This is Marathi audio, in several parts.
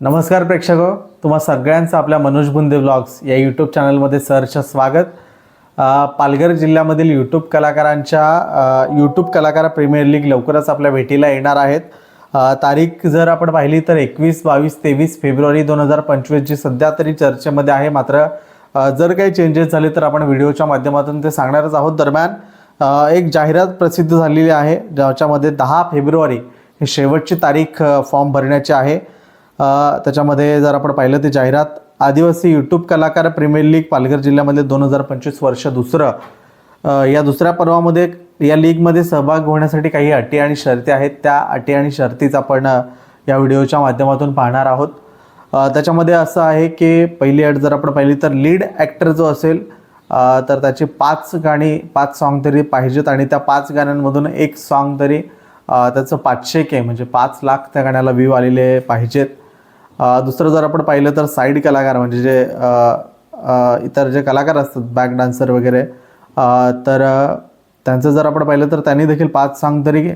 नमस्कार प्रेक्षक हो. तुम्हा सगळ्यांचं आपल्या मनोज बुंदे ब्लॉग्स या यूट्यूब चॅनलमध्ये सरचं स्वागत. पालघर जिल्ह्यामधील यूट्यूब कलाकारांच्या यूट्यूब कलाकार प्रीमियर लीग लवकरच आपल्या भेटीला येणार आहेत. तारीख जर आपण पाहिली तर एकवीस बावीस तेवीस फेब्रुवारी दोन हजार पंचवीसची सध्या तरी चर्चेमध्ये आहे. मात्र जर काही चेंजेस झाले तर आपण व्हिडिओच्या माध्यमातून ते सांगणारच आहोत. दरम्यान एक जाहिरात प्रसिद्ध झालेली आहे ज्याच्यामध्ये दहा फेब्रुवारी ही शेवटची तारीख फॉर्म भरण्याची आहे. त्याच्यामध्ये जर आपण पाहिलं ते जाहिरात आदिवासी यूट्यूब कलाकार प्रीमियर लीग पालघर जिल्ह्यामध्ये दोन हजार पंचवीस वर्ष दुसरं. या दुसऱ्या पर्वामध्ये या लीगमध्ये सहभाग होण्यासाठी काही अटी आणि शर्ती आहेत. त्या अटी आणि शर्तीच आपण या व्हिडिओच्या माध्यमातून पाहणार आहोत. त्याच्यामध्ये असं आहे की पहिली अट जर आपण पाहिली तर लीड ॲक्टर जो असेल तर त्याची पाच गाणी पाच सॉन्ग तरी पाहिजेत आणि त्या पाच गाण्यांमधून एक सॉन्ग तरी त्याचं पाचशे के म्हणजे पाच लाख त्या गाण्याला व्ह्यू आलेले पाहिजेत. दुसरं जर आपण पाहिलं तर साईड कलाकार म्हणजे जे इतर जे कलाकार असतात बॅक डान्सर वगैरे तर त्यांचं जर आपण पाहिलं तर त्यांनी देखील पाच सॉन्ग तरी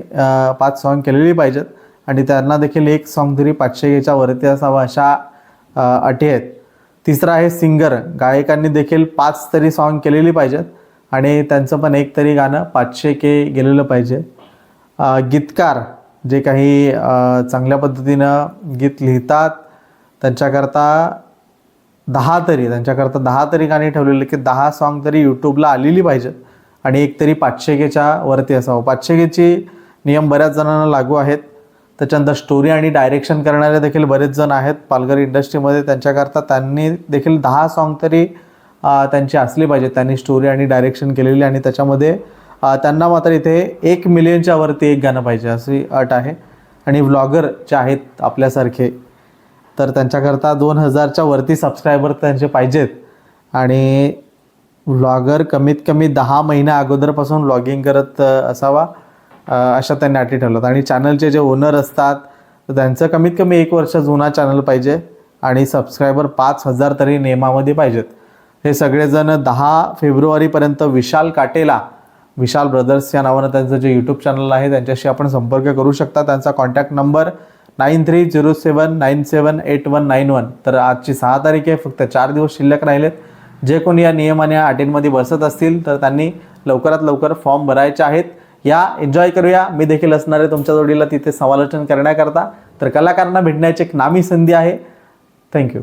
पाच सॉन्ग केलेली पाहिजेत. आणि त्यांना देखील एक सॉन्ग तरी पाचशेच्या वरती असावं अशा अटी आहेत. तिसरं आहे सिंगर गायकांनी देखील पाच तरी सॉन्ग केलेली पाहिजेत. आणि त्यांचं पण एक तरी गाणं पाचशे के गेलेलं पाहिजे. गीतकार जे काही चांगल्या पद्धतीनं गीत लिहितात त्यांच्याकरता दहा तरी त्यांच्याकरता दहा तरी गाणी ठेवलेली की दहा सॉन्ग तरी यूट्यूबला आलेली पाहिजेत. आणि एक तरी पाचशेकेच्या वरती असावं. पाचशेकेचे नियम बऱ्याच जणांना लागू आहेत. त्याच्यानंतर स्टोरी आणि डायरेक्शन करणारे देखील बरेच जण आहेत. पालघर इंडस्ट्रीमध्ये त्यांच्याकरता त्यांनी देखील दहा सॉन्ग तरी त्यांची असली पाहिजे त्यांनी स्टोरी आणि डायरेक्शन केलेली आणि त्याच्यामध्ये त्यांना मात्र इथे एक मिलियनच्या वरती एक गाणं पाहिजे अशी अट आहे. आणि व्लॉगर जे आहेत आपल्यासारखे तर त्यांच्याकरता दोन हजारच्या वरती सबस्क्रायबर त्यांचे पाहिजेत. आणि व्लॉगर कमीत कमी दहा महिन्या अगोदरपासून व्लॉगिंग करत असावा अशा त्यांनी अटी ठेवल्यात. आणि चॅनलचे जे ओनर असतात तर त्यांचं कमीत कमी एक वर्ष जुना चॅनल पाहिजे आणि सबस्क्रायबर पाच हजार तरी नियमामध्ये पाहिजेत. हे सगळेजण दहा फेब्रुवारीपर्यंत विशाल काटेला विशाल ब्रदर्स या नावानं त्यांचं जे यूट्यूब चॅनल आहे त्यांच्याशी आपण संपर्क करू शकता. त्यांचा contact number nine three zero seven nine seven eight one nine one तर आजची सहा तारीख आहे फक्त चार दिवस शिल्लक राहिलेत जे कोणी या नियमाने या अटींमध्ये बसत असतील तर त्यांनी लवकरात लवकर फॉर्म भरायचे आहेत या एन्जॉय करूया मी देखील असणार आहे तुमच्या जोडीला तिथे समालोचन करण्याकरता तर कलाकारांना भेटण्याची एक नामी संधी आहे थँक्यू